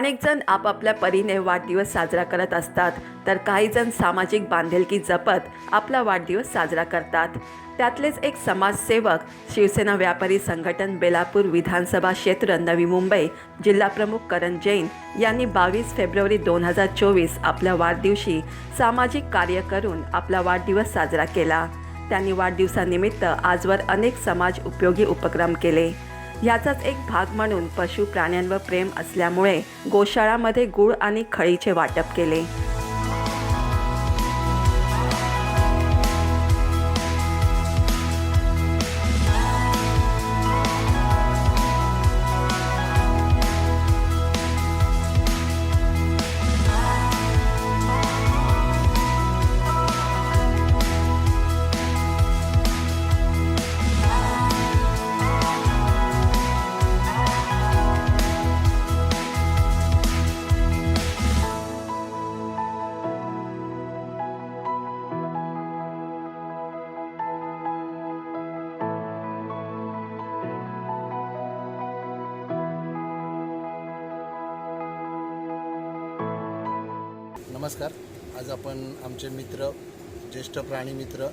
अनेक जण आपापल्या परीने वाढदिवस साजरा करत असतात तर काही जण सामाजिक बांधिलकी जपत आपला वाढदिवस साजरा करतात. त्यातलेच एक समाजसेवक शिवसेना व्यापारी संघटन बेलापूर विधानसभा क्षेत्र नवी मुंबई जिल्हाप्रमुख करण जैन यांनी बावीस फेब्रुवारी दोन हजार चोवीस आपल्या वाढदिवशी सामाजिक कार्य करून आपला वाढदिवस साजरा केला. त्यांनी वाढदिवसानिमित्त आजवर अनेक समाज उपयोगी उपक्रम केले. याचाच एक भाग म्हणून पशु प्राण्यांवर प्रेम असल्यामुळे गोशाळामध्ये गुळ आणि खळीचे वाटप केले. नमस्कार. आज आपण आमचे मित्र ज्येष्ठ प्राणी मित्र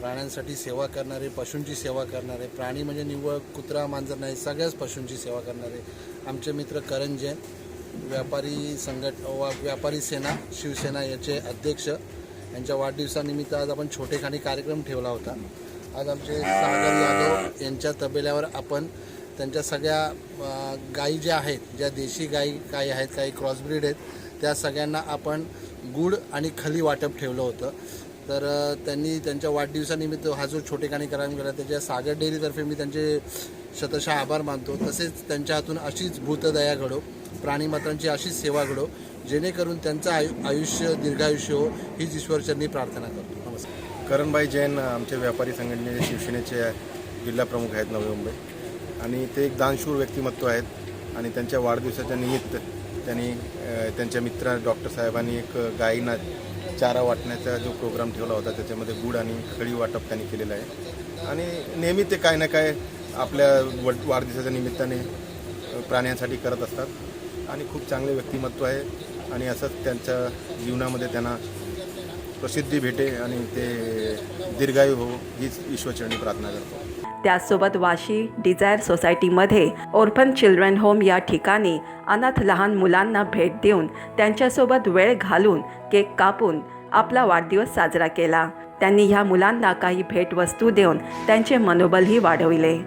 प्राण्यांसाठी सेवा करणारे पशूंची सेवा करणारे प्राणी म्हणजे निव्वळ कुत्रा मांजर नाही सगळ्याच पशूंची सेवा करणारे आमचे मित्र करण जैन व्यापारी संघट वा व्यापारी सेना शिवसेना याचे अध्यक्ष. यांच्या वाढदिवसानिमित्त आज आपण छोटेखानी कार्यक्रम ठेवला होता. आज आमचे सागर यादव यांच्या तबेल्यावर आपण त्यांच्या सगळ्या गाई गायी ज्या आहेत ज्या देशी गायी काही आहेत काही क्रॉसब्रीड आहेत त्या सगळ्यांना आपण गुड आणि खली वाटप ठेवलं होतं. तर त्यांनी त्यांच्या वाढदिवसानिमित्त हा जो छोटेखानी कार्यक्रम केला त्याच्या सागर डेअरीतर्फे मी त्यांचे शतशः आभार मानतो. तसेच त्यांच्या हातून अशीच भूतदया घडो प्राणीमात्रांची अशीच सेवा घडो जेणेकरून त्यांचं आयु आयुष्य दीर्घायुष्य हो हीच ईश्वरचरणी प्रार्थना करतो. नमस्कार. करणबाई जैन आमचे व्यापारी संघटनेचे शिवसेनेचे जिल्हाप्रमुख आहेत नवी मुंबई. आणि ते एक दानशूर व्यक्तिमत्व आहेत. आणि त्यांच्या वाढदिवसाच्या निमित्त त्यांनी त्यांच्या मित्र डॉक्टर साहेबांनी एक गायींना चारा वाटण्याचा जो प्रोग्राम ठेवला होता त्याच्यामध्ये गुड आणि खळी वाटप त्यांनी केलेलं आहे. आणि नेहमी ते काय ना काय आपल्या वड वाढदिवसाच्या निमित्ताने प्राण्यांसाठी करत असतात. आणि खूप चांगले व्यक्तिमत्व आहे. आणि असंच त्यांच्या जीवनामध्ये त्यांना प्रसिद्धी भेटे आणि ते दीर्घायू हो हीच ईश्वरचरणी प्रार्थना करतो त्याचसोबत वाशी डिझायर सोसायटीमध्ये ओर्फन चिल्ड्रन होम या ठिकाणी अनाथ लहान मुलांना भेट देऊन त्यांच्यासोबत वेळ घालून केक कापून आपला वाढदिवस साजरा केला. त्यांनी ह्या मुलांना काही भेटवस्तू देऊन त्यांचे मनोबलही वाढविले.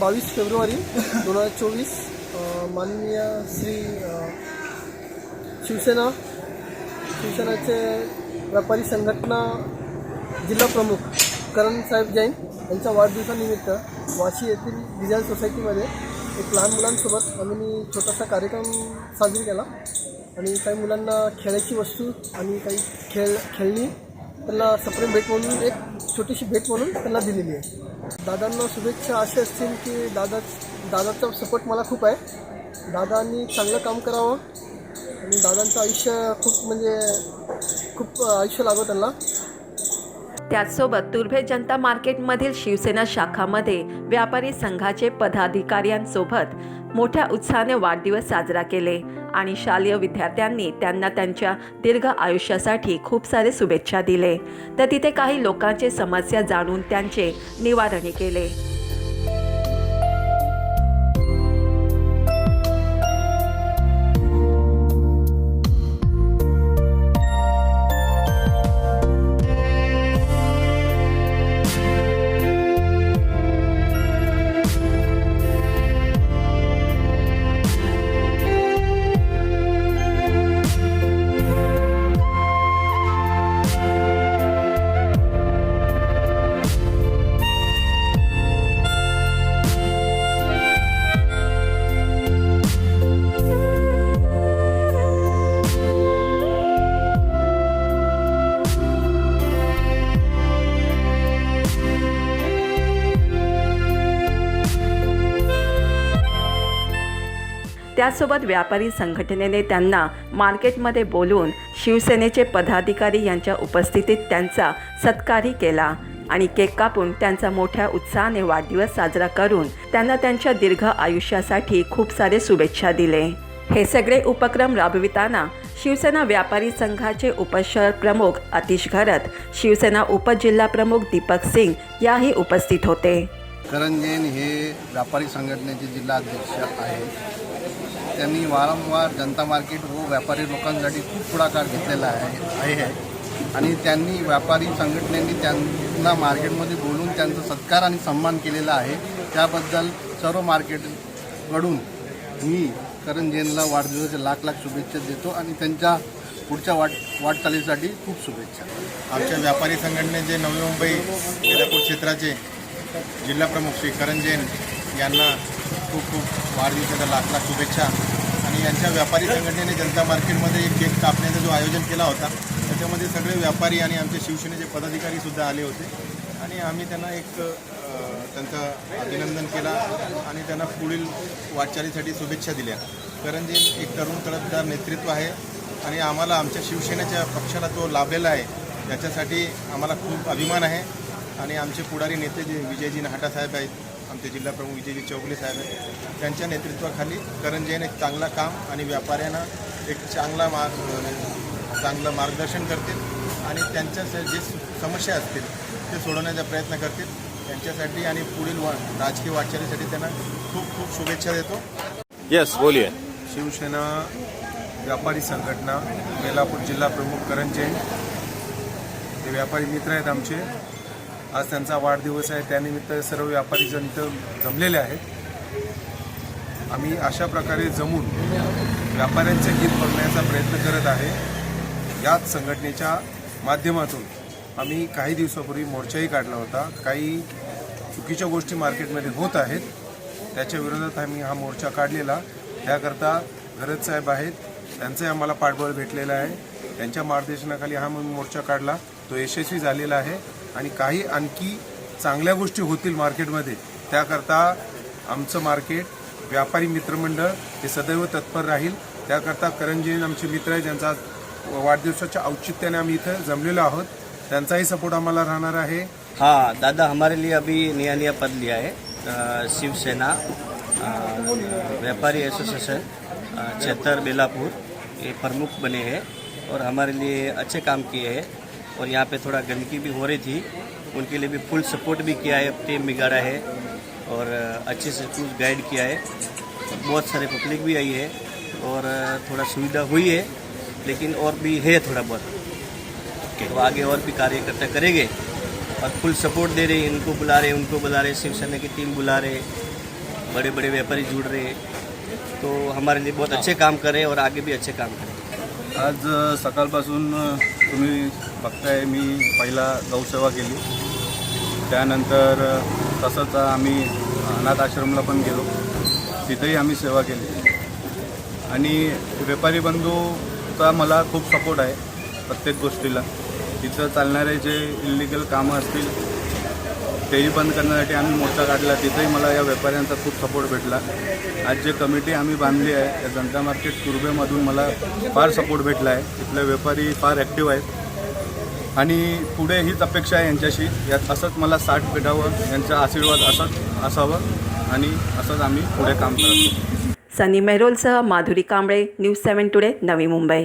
बावीस फेब्रुवारी दोन हजार चोवीस माननीय श्री शिवसेना शिवसेनाचे व्यापारी संघटना जिल्हा प्रमुख करण साहेब जैन यांच्या वाढदिवसानिमित्त वाशी येथील डिझाईन सोसायटीमध्ये एक लहान मुलांसोबत आम्ही छोटासा कार्यक्रम साजरी केला. आणि काही मुलांना खेळायची वस्तू आणि काही खेळ खेळणी त्यांना सप्रेम भेट म्हणून एक छोटीशी भेट म्हणून त्यांना दिलेली आहे. दादांना शुभेच्छा अशा असतील की दादा दादाचा सपोर्ट मला खूप आहे. दादांनी चांगलं काम करावं. आणि दादांचं आयुष्य खूप म्हणजे खूप आयुष्य लागव त्यांना. त्याचसोबत तुर्भे जनता मार्केटमधील शिवसेना शाखामध्ये व्यापारी संघाचे पदाधिकाऱ्यांसोबत मोठ्या उत्साहाने वाढदिवस साजरा केले आणि शालेय विद्यार्थ्यांनी त्यांना त्यांच्या दीर्घ आयुष्यासाठी खूप सारे शुभेच्छा दिले. तर तिथे काही लोकांचे समस्या जाणून त्यांचे निवारणी केले. त्यासोबत व्यापारी संघटनेने त्यांना मार्केटमध्ये बोलवून शिवसेनेचे पदाधिकारी यांच्या उपस्थितीत त्यांचा सत्कारही केला आणि केक कापून त्यांचा मोठ्या उत्साहाने वाढदिवस साजरा करून त्यांना त्यांच्या दीर्घ आयुष्यासाठी खूप सारे शुभेच्छा दिले. हे सगळे उपक्रम राबविताना शिवसेना व्यापारी संघाचे उपशहर प्रमुख अतिश घरत शिवसेना उपजिल्हा प्रमुख दीपक सिंग याही उपस्थित होते. करण हे व्यापारी संघटनेचे जिल्हाध्यक्ष आहेत. त्यांनी वारंवार जनता मार्केट व व्यापारी लोकांसाठी खूप पुढाकार घेतलेला आहे आहे. आणि त्यांनी व्यापारी संघटनेनी त्यांना मार्केटमध्ये बोलून त्यांचा सत्कार आणि सन्मान केलेला आहे. त्याबद्दल सर्व मार्केटकडून मी करण जैनला वाढदिवसाच्या लाख लाख शुभेच्छा देतो आणि त्यांच्या पुढच्या वाट वाटचालीसाठी खूप शुभेच्छा. आमच्या व्यापारी संघटनेचे नवी मुंबई बेलापूर क्षेत्राचे जिल्हाप्रमुख श्री करण जैन यांना खूप खूप वाढदिवसाच्या लाख लाख शुभेच्छा. आणि यांच्या व्यापारी संघटनेने जनता मार्केटमध्ये एक केक कापण्याचा जो आयोजन केला होता त्याच्यामध्ये सगळे व्यापारी आणि आमचे शिवसेनेचे पदाधिकारीसुद्धा आले होते. आणि आम्ही त्यांना एक त्यांचं अभिनंदन केला आणि त्यांना पुढील वाटचालीसाठी शुभेच्छा दिल्या. करण एक तरुण तडफदार नेतृत्व आहे आणि आम्हाला आमच्या शिवसेनेच्या पक्षाला तो लाभलेला आहे याच्यासाठी आम्हाला खूप अभिमान आहे. आणि आमचे पुढारी नेते जे विजयजी नाहटा साहेब आहेत आमचे जिल्हा प्रमुख विजयजी चौगले साहेब आहेत. त्यांच्या नेतृत्वाखाली करण जैन एक चांगला काम आणि व्यापाऱ्यांना एक चांगला मार्ग चांगलं मार्गदर्शन करतील आणि त्यांच्या जे समस्या असतील ते सोडवण्याचा प्रयत्न करतील. त्यांच्यासाठी आणि पुढील वा राजकीय वाटचालीसाठी त्यांना खूप खूप शुभेच्छा देतो. यस बोलिए. शिवसेना व्यापारी संघटना बेलापूर जिल्हा प्रमुख करण जैन. हे व्यापारी मित्र आहेत आमचे. आज त्यांचा वाढदिवस आहे. त्यानिमित्त सर्व व्यापारी जण इथं जमलेले आहेत. आम्ही अशा प्रकारे जमून व्यापाऱ्यांचे हित बघण्याचा प्रयत्न करत आहे. याच संघटनेच्या माध्यमातून आम्ही काही दिवसापूर्वी मोर्चाही काढला होता. काही चुकीच्या गोष्टी मार्केटमध्ये होत आहेत. त्याच्या विरोधात आम्ही हा मोर्चा काढलेला. त्याकरता गरज साहेब आहेत. त्यांचंही आम्हाला पाठबळ भेटलेलं आहे. त्यांच्या मार्गदर्शनाखाली हा म्हणून मोर्चा काढला. तो यशस्वी झालेला आहे. आणि काही आणखी चांगल्या गोष्टी होतील मार्केटमध्ये त्याकरता आमचं मार्केट व्यापारी मित्रमंडळ हे सदैव तत्पर राहील. त्याकरता करंजीन आमचे मित्र आहे ज्यांचा वाढदिवसाच्या औचित्याने आम्ही इथं जमलेलो आहोत. त्यांचाही सपोर्ट आम्हाला राहणार आहे. हाँ दादा हमारे लिए अभी नया नया पद लिया है अ, शिवसेना अ, व्यापारी एसोसिएशन अ, क्षेत्र बेलापुर ये प्रमुख बने हैं और हमारे लिए अच्छे काम किए हैं। और यहाँ पे थोड़ा गंदगी भी हो रही थी। उनके लिए भी फुल सपोर्ट भी किया है टीम बिगाड़ा है और अच्छे से कुछ गाइड किया है। बहुत सारे पब्लिक भी आई है और थोड़ा सुविधा हुई है लेकिन और भी है थोड़ा बहुत। तो आगे और भी कार्यकर्ता करेंगे और फुल सपोर्ट दे रहे हैं इनको बुला रहे उनको बुला रहे शिवसेना की टीम बुला रहे बड़े बड़े व्यापारी जुड़ रहे तो हमारे लिए बहुत अच्छे काम करें और आगे भी अच्छे काम करें। आज सकाळपासून तुम्ही बघताय मी पहिला गौसेवा केली. त्यानंतर तसंच आम्ही अनाथ आश्रमला पण गेलो. तिथेही आम्ही सेवा केली. आणि व्यापारी बंधूचा मला खूप सपोर्ट आहे प्रत्येक गोष्टीला. तिथं चालणारे जे इलिगल कामं असतील तेही बंद करण्यासाठी आम्ही मोर्चा काढला. तिथेही मला या व्यापाऱ्यांचा खूप सपोर्ट भेटला. आज जे कमिटी आम्ही बांधली आहे त्या जनता मार्केट कुर्बेमधून मला फार सपोर्ट भेटला आहे. इथले व्यापारी फार ॲक्टिव्ह आहेत. आणि पुढे हीच अपेक्षा आहे यांच्याशी. यात असंच मला साठ भेटावं यांचा आशीर्वाद असंच असावं आणि असंच आम्ही पुढे काम करतो Sunny मेहरोलसह Madhuri Kamble news seven today Navi Mumbai.